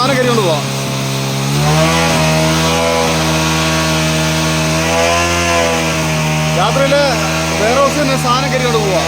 സാധനം കയറിക്കൊണ്ട് പോവാം രാത്രിയിൽ വേറെ ഹൗസിൽ നിന്ന് സാധനം കയറിക്കൊണ്ട് പോവാം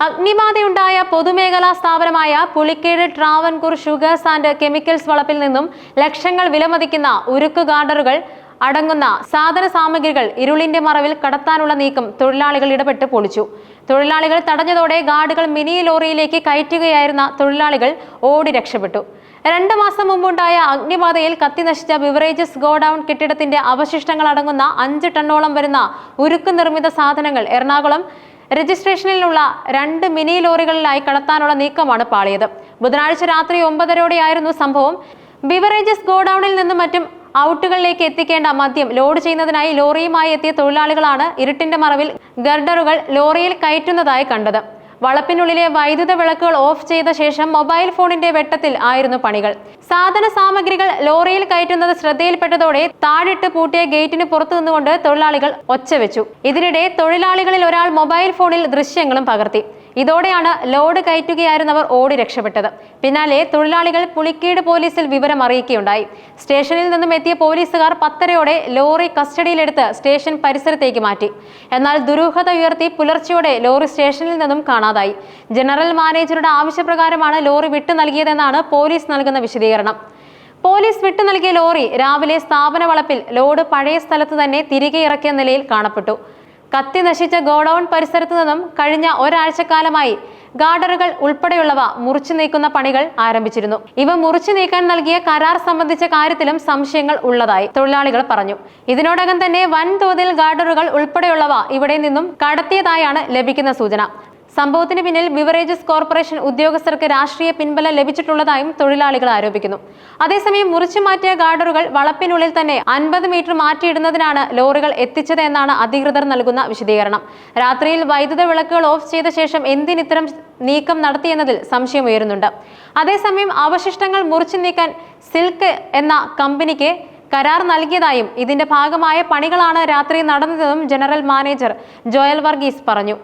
അഗ്നിബാധയുണ്ടായ പൊതുമേഖലാ സ്ഥാപനമായ Pulikeezh Travancore sugars and chemicals വളപ്പിൽ നിന്നും ലക്ഷങ്ങൾ വിലമതിക്കുന്ന ഉരുക്ക് ഗാർഡറുകൾ അടങ്ങുന്ന സാധന സാമഗ്രികൾ ഇരുളിന്റെ മറവിൽ കടത്താനുള്ള നീക്കം തൊഴിലാളികൾ ഇടപെട്ട് പൊളിച്ചു. തൊഴിലാളികൾ തടഞ്ഞതോടെ ഗാർഡുകൾ മിനി ലോറിയിലേക്ക് കയറ്റുകയായിരുന്ന തൊഴിലാളികൾ ഓടി രക്ഷപ്പെട്ടു. രണ്ട് മാസം മുമ്പുണ്ടായ അഗ്നിബാധയിൽ കത്തിനശിച്ച ബിവറേജസ് ഗോഡൌൺ കെട്ടിടത്തിന്റെ അവശിഷ്ടങ്ങൾ അടങ്ങുന്ന അഞ്ച് ടണ്ണോളം വരുന്ന ഉരുക്ക് നിർമ്മിത സാധനങ്ങൾ എറണാകുളം രജിസ്ട്രേഷനിലുള്ള രണ്ട് മിനി ലോറികളിലായി കടത്താനുള്ള നീക്കമാണ് പാളിയത്. ബുധനാഴ്ച രാത്രി ഒമ്പതരോടെയായിരുന്നു സംഭവം. ബിവറേജസ് ഗോഡൌണിൽ നിന്നും മറ്റും ഔട്ടുകളിലേക്ക് എത്തിക്കേണ്ട മദ്യം ലോഡ് ചെയ്യുന്നതിനായി ലോറിയുമായി എത്തിയ തൊഴിലാളികളാണ് ഇരുട്ടിന്റെ മറവിൽ ഗർഡറുകൾ ലോറിയിൽ കയറ്റുന്നതായി കണ്ടത്. വളപ്പിനുള്ളിലെ വൈദ്യുത വിളക്കുകൾ ഓഫ് ചെയ്ത ശേഷം മൊബൈൽ ഫോണിന്റെ വെട്ടത്തിൽ ആയിരുന്നു പണികൾ. സാധന സാമഗ്രികൾ ലോറിയിൽ കയറ്റുന്നത് ശ്രദ്ധയിൽപ്പെട്ടതോടെ താഴിട്ട് പൂട്ടിയ ഗേറ്റിന് പുറത്തു നിന്നുകൊണ്ട് തൊഴിലാളികൾ ഒച്ചവെച്ചു ഇതിനിടെ തൊഴിലാളികളിൽ ഒരാൾ മൊബൈൽ ഫോണിൽ ദൃശ്യങ്ങളും പകർത്തി. ഇതോടെയാണ് ലോഡ് കയറ്റുകയായിരുന്നവർ ഓടി രക്ഷപ്പെട്ടത്. പിന്നാലെ തൊഴിലാളികൾ പുളിക്കീട് പോലീസിൽ വിവരം അറിയിക്കുകയുണ്ടായി. സ്റ്റേഷനിൽ നിന്നും എത്തിയ പോലീസുകാർ പത്തരയോടെ ലോറി കസ്റ്റഡിയിലെടുത്ത് സ്റ്റേഷൻ പരിസരത്തേക്ക് മാറ്റി. എന്നാൽ ദുരൂഹത ഉയർത്തി പുലർച്ചെയോടെ ലോറി സ്റ്റേഷനിൽ നിന്നും കാണാതായി. ജനറൽ മാനേജറുടെ ആവശ്യപ്രകാരമാണ് ലോറി വിട്ടു നൽകിയതെന്നാണ് പോലീസ് നൽകുന്ന വിശദീകരണം. പോലീസ് വിട്ടു നൽകിയ ലോറി രാവിലെ സ്ഥാപന വളപ്പിൽ ലോഡ് പഴയ സ്ഥലത്ത് തന്നെ തിരികെ ഇറക്കിയ നിലയിൽ കാണപ്പെട്ടു. കത്തി നശിച്ച ഗോഡൌൺ പരിസരത്തു നിന്നും കഴിഞ്ഞ ഒരാഴ്ചക്കാലമായി ഗാർഡറുകൾ ഉൾപ്പെടെയുള്ളവ മുറിച്ചു നീക്കുന്ന പണികൾ ആരംഭിച്ചിരുന്നു. ഇവ മുറിച്ചു നീക്കാൻ നൽകിയ കരാർ സംബന്ധിച്ച കാര്യത്തിലും സംശയങ്ങൾ ഉള്ളതായി തൊഴിലാളികൾ പറഞ്ഞു. ഇതിനോടകം തന്നെ വൻതോതിൽ ഗാർഡറുകൾ ഉൾപ്പെടെയുള്ളവ ഇവിടെ നിന്നും കടത്തിയതായാണ് ലഭിക്കുന്ന സൂചന. സംഭവത്തിന് പിന്നിൽ ബിവറേജസ് കോർപ്പറേഷൻ ഉദ്യോഗസ്ഥർക്ക് രാഷ്ട്രീയ പിൻബലം ലഭിച്ചിട്ടുള്ളതായും തൊഴിലാളികൾ ആരോപിക്കുന്നു. അതേസമയം മുറിച്ചു മാറ്റിയ ഗാർഡറുകൾ വളപ്പിനുള്ളിൽ തന്നെ അൻപത് മീറ്റർ മാറ്റിയിടുന്നതിനാണ് ലോറികൾ എത്തിച്ചത് എന്നാണ് അധികൃതർ നൽകുന്ന വിശദീകരണം. രാത്രിയിൽ വൈദ്യുത വിളക്കുകൾ ഓഫ് ചെയ്ത ശേഷം എന്തിനിത്തരം നീക്കം നടത്തിയെന്നതിൽ സംശയമുയരുന്നുണ്ട് അതേസമയം അവശിഷ്ടങ്ങൾ മുറിച്ചു നീക്കാൻ സിൽക്ക് എന്ന കമ്പനിക്ക് കരാർ നൽകിയതായും ഇതിന്റെ ഭാഗമായ പണികളാണ് രാത്രി നടന്നതെന്നും ജനറൽ മാനേജർ ജോയൽ വർഗീസ് പറഞ്ഞു.